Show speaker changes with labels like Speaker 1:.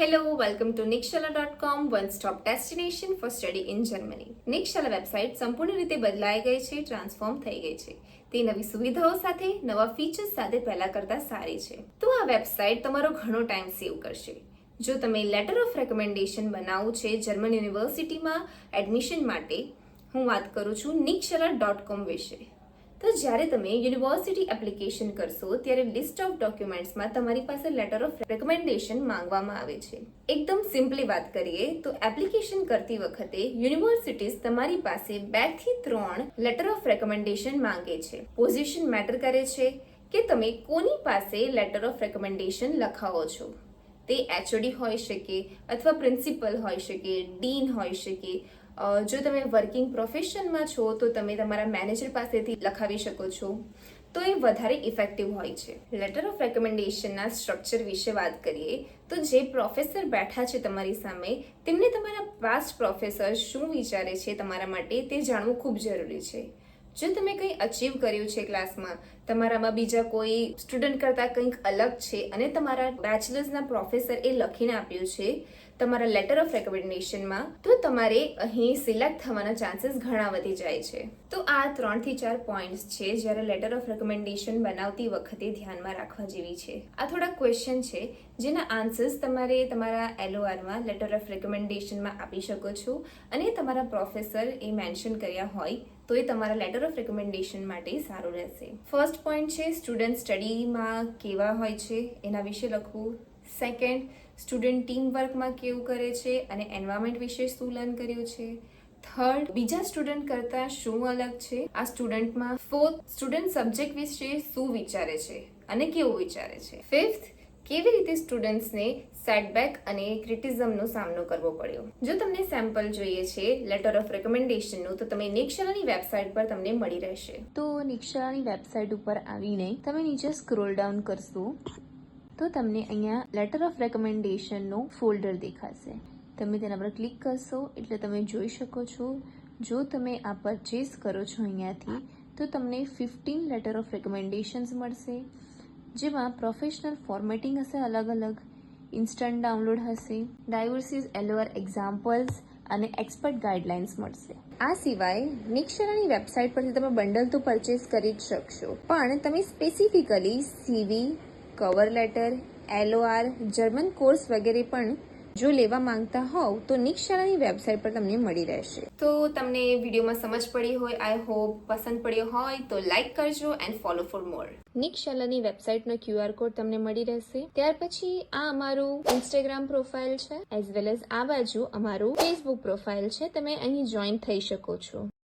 Speaker 1: Hello, welcome to nikshala.com, one stop destination for study in Germany. Nikshala website સંપૂર્ણ રીતે બદલાઈ ગઈ છે ટ્રાન્સફોર્મ થઈ ગઈ છે. તે નવી સુવિધાઓ સાથે નવા ફીચર્સ સાથે પહેલા કરતા સારી છે. તો આ વેબસાઇટ તમારો ઘણો ટાઈમ સેવ કરશે. જો તમે લેટર ઓફ રેકમેન્ડેશન બનાવવું છે જર્મન યુનિવર્સિટીમાં એડમિશન માટે હું વાત કરું છું નિક્ષલા ડોટ કોમ વિશે. તો જ્યારે તમે યુનિવર્સિટી એપ્લિકેશન કરશો, ત્યારે લિસ્ટ ઓફ ડોક્યુમેન્ટ્સમાં તમારી પાસે લેટર ઓફ રેકમેન્ડેશન માંગવામાં આવે છે. એકદમ સિમ્પલી વાત કરીએ, તો એપ્લિકેશન કરતી વખતે યુનિવર્સિટીઝ તમારી પાસે બેથી ત્રણ લેટર ઓફ રેકમેન્ડેશન માંગે છે. પોઝિશન મેટર કરે છે કે તમે કોની પાસે લેટર ઓફ રેકમેન્ડેશન લખાવો છો. તે એચઓડી હોઈ શકે અથવા પ્રિન્સિપલ હોઈ શકે ડીન હોઈ શકે. જો તમે વર્કિંગ પ્રોફેશનમાં છો, તો તમે તમારા મેનેજર પાસેથી લખાવી શકો છો. તો એ વધારે ઇફેક્ટિવ હોય છે. લેટર ઓફ રેકમેન્ડેશનના સ્ટ્રક્ચર વિશે વાત કરીએ, તો જે પ્રોફેસર બેઠા છે તમારી સામે, તેમને તમારા પાસ્ટ પ્રોફેસર શું વિચારે છે તમારા માટે તે જાણવું ખૂબ જરૂરી છે. જો તમે કંઈ અચીવ કર્યું છે ક્લાસમાં તમારામાં બીજા કોઈ સ્ટુડન્ટ કરતાં કંઈક અલગ છે અને તમારા બેચલર્સના પ્રોફેસર એ લખીને આપ્યું છે તમારા લેટર ઓફ રેકમેન્ડેશનમાં તો તમારે અહીં સિલેક્ટ થવાના ચાન્સીસ ઘણા વધી જાય છે. તો આ ત્રણથી ચાર પોઈન્ટ્સ છે જ્યારે લેટર ઓફ રેકમેન્ડેશન બનાવતી વખતે ધ્યાનમાં રાખવા જેવી છે. આ થોડા ક્વેશ્ચન છે, જેના આન્સર્સ તમારે તમારા એલઓઆરમાં લેટર ઓફ રેકમેન્ડેશનમાં આપી શકો છો. અને તમારા પ્રોફેસર એ મેન્શન કર્યા હોય, તો એ તમારા લેટર ઓફ રેકમેન્ડેશન માટે સારું રહેશે. ફર્સ્ટ પોઈન્ટ છે સ્ટુડન્ટ સ્ટડીમાં કેવા હોય છે, એના વિશે લખવું. સેકન્ડ સ્ટુડન્ટ ટીમ વર્કમાં કેવું કરે છે અને એન્વાયરમેન્ટ વિશે શું લર્ન કર્યું છે? થર્ડ બીજા સ્ટુડન્ટ કરતાં શું અલગ છે? આ સ્ટુડન્ટમાં ફોર્થ સ્ટુડન્ટ સબ્જેક્ટ વિશે શું વિચારે છે અને કેવું વિચારે છે? ફિફ્થ કેવી રીતે સ્ટુડન્ટ્સને સેટબેક અને ક્રિટિઝમનો સામનો કરવો પડ્યો? જો તમને સેમ્પલ જોઈએ છે લેટર ઓફ રેકમેન્ડેશનનું તો તમે નિક્ષરાની વેબસાઇટ પર તમને મળી રહેશે.
Speaker 2: તો નિક્ષરાની વેબસાઇટ ઉપર આવીને તમે નીચે સ્ક્રોલ ડાઉન કરશો. તો તમને અહીંયા લેટર ઓફ રેકમેન્ડેશનનો ફોલ્ડર દેખાશે. તમે તેના પર ક્લિક કરશો, એટલે તમે જોઈ શકો છો. જો તમે આ પરચેસ કરો છો અહીંયાથી, તો તમને ફિફ્ટીન લેટર ઓફ રેકમેન્ડેશન્સ મળશે. જેમાં પ્રોફેશનલ ફોર્મેટિંગ હશે અલગ અલગ ઇન્સ્ટન્ટ ડાઉનલોડ હશે ડાયવર્સિસ એલોઆર એક્ઝામ્પલ્સ અને એક્સપર્ટ ગાઈડલાઇન્સ મળશે. આ સિવાય નિક્ષરાની વેબસાઇટ પરથી તમે બંડલ તો પરચેસ કરી જ શકશો. પણ તમે specifically CV cover letter LOR German course વગેરે પણ જો લેવા માંગતા હોવ તો નિક શાળાની વેબસાઇટ પર તમને મળી રહેશે.
Speaker 1: તો તમને વિડીયોમાં સમજ પડી હોય આઈ હોપ પસંદ પડ્યો હોય તો લાઈક કરજો એન્ડ ફોલો ફોર મોર
Speaker 2: નિક્ષાલાની વેબસાઇટનો ક્યુઆર કોડ તમને મળી રહેશે. ત્યાર પછી આ અમારું ઇન્સ્ટાગ્રામ પ્રોફાઇલ છે એઝ વેલ એઝ આ બાજુ અમારું ફેસબુક પ્રોફાઇલ છે. તમે અહીં જોઈન થઈ શકો છો.